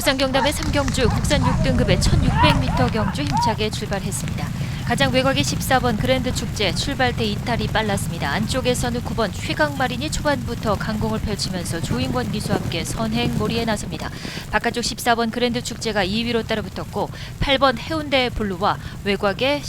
부산 경남의 삼경주 국산 6등급의 1600m 경주 힘차게 출발했습니다. 가장 외곽의 14번 그랜드 축제 출발대 이탈이 빨랐습니다. 안쪽에서는 9번 최강마린이 초반부터 강공을 펼치면서 조인권 기수와 함께 선행 몰이에 나섭니다. 바깥쪽 14번 그랜드 축제가 2위로 따라붙었고 8번 해운대 블루와 외곽의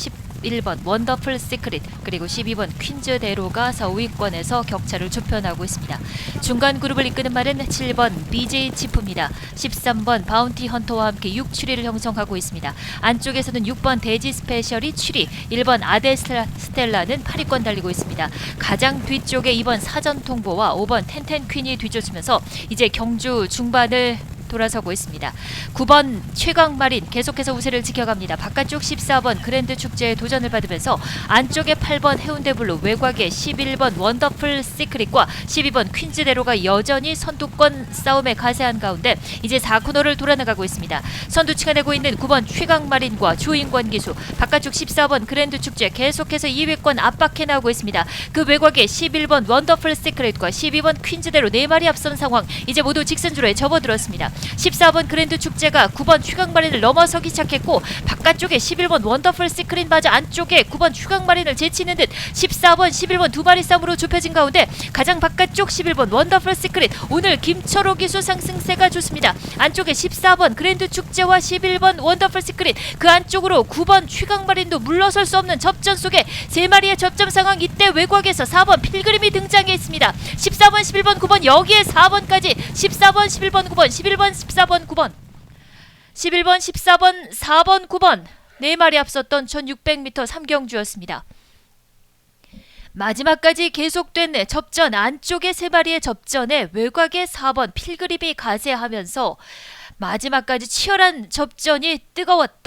11번 원더풀 시크릿 그리고 12번 퀸즈 대로가 4, 5위권에서 격차를 좁혀나고 있습니다. 중간 그룹을 이끄는 말은 7번 BJ 치프입니다. 13번 바운티 헌터와 함께 6, 7위를 형성하고 있습니다. 안쪽에서는 6번 대지 스페셜이 7위, 1번 아데 스텔라- 스텔라는 8위권 달리고 있습니다. 가장 뒤쪽에 2번 사전 통보와 5번 텐텐 퀸이 뒤쫓으면서 이제 경주 중반을 돌아서고 있습니다. 9번 최강마린 계속해서 우세를 지켜갑니다. 바깥쪽 14번 그랜드 축제에 도전을 받으면서 안쪽에 8번 해운대 블루 외곽에 11번 원더풀 시크릿과 12번 퀸즈대로가 여전히 선두권 싸움에 가세한 가운데 이제 4코너를 돌아나가고 있습니다. 선두치가 내고 있는 9번 최강마린과 조인권 기수 바깥쪽 14번 그랜드 축제 계속해서 2위권 압박해 나오고 있습니다. 그 외곽에 11번 원더풀 시크릿과 12번 퀸즈대로 네 마리 앞선 상황 이제 모두 직선주로에 접어들었습니다. 14번 그랜드 축제가 9번 최강마린을 넘어서기 시작했고 바깥쪽에 11번 원더풀 시크릿 마저 안쪽에 9번 최강마린을 제치는 듯 14번 11번 두 마리 싸움으로 좁혀진 가운데 가장 바깥쪽 11번 원더풀 시크릿 오늘 김철호 기수 상승세가 좋습니다. 안쪽에 14번 그랜드 축제와 11번 원더풀 시크릿 그 안쪽으로 9번 최강마린도 물러설 수 없는 접전 속에 세 마리의 접점 상황 이때 외곽에서 4번 필그림이 등장해 있습니다. 14번 11번 9번 여기에 4번까지 14번 11번 9번 11번 14번 9번 11번 14번 4번 9번 네 마리 앞섰던 1600m 삼경주였습니다. 마지막까지 계속된 접전 안쪽의 세 마리의 접전에 외곽의 4번 필그림이 가세하면서 마지막까지 치열한 접전이 뜨거웠던